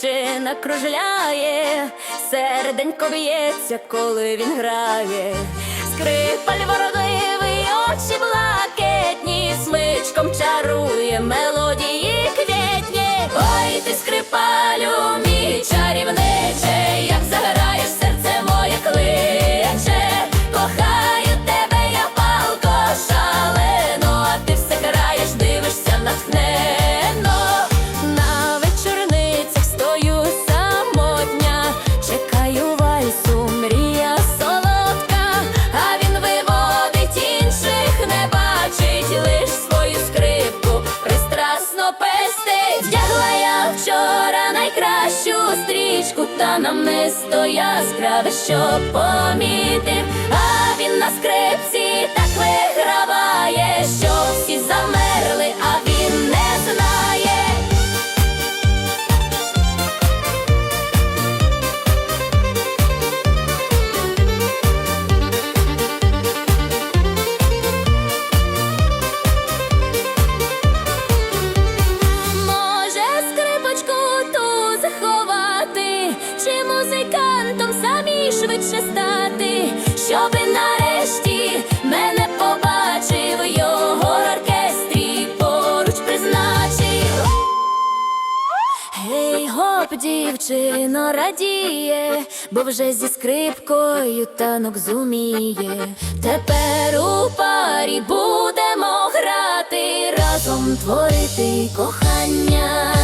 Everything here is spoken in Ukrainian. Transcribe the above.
дівчина кружляє, серденько б'ється, коли він грає. Скрипаль вородливий, очі блакитні, смичком чарує мелодії стрічку, не стоя, яскраве, що помітив, щоби нарешті мене побачив його оркестрі поруч призначив. Гей, гоп, дівчино, радіє, бо вже зі скрипкою танок зуміє. Тепер у парі будемо грати, разом творити кохання.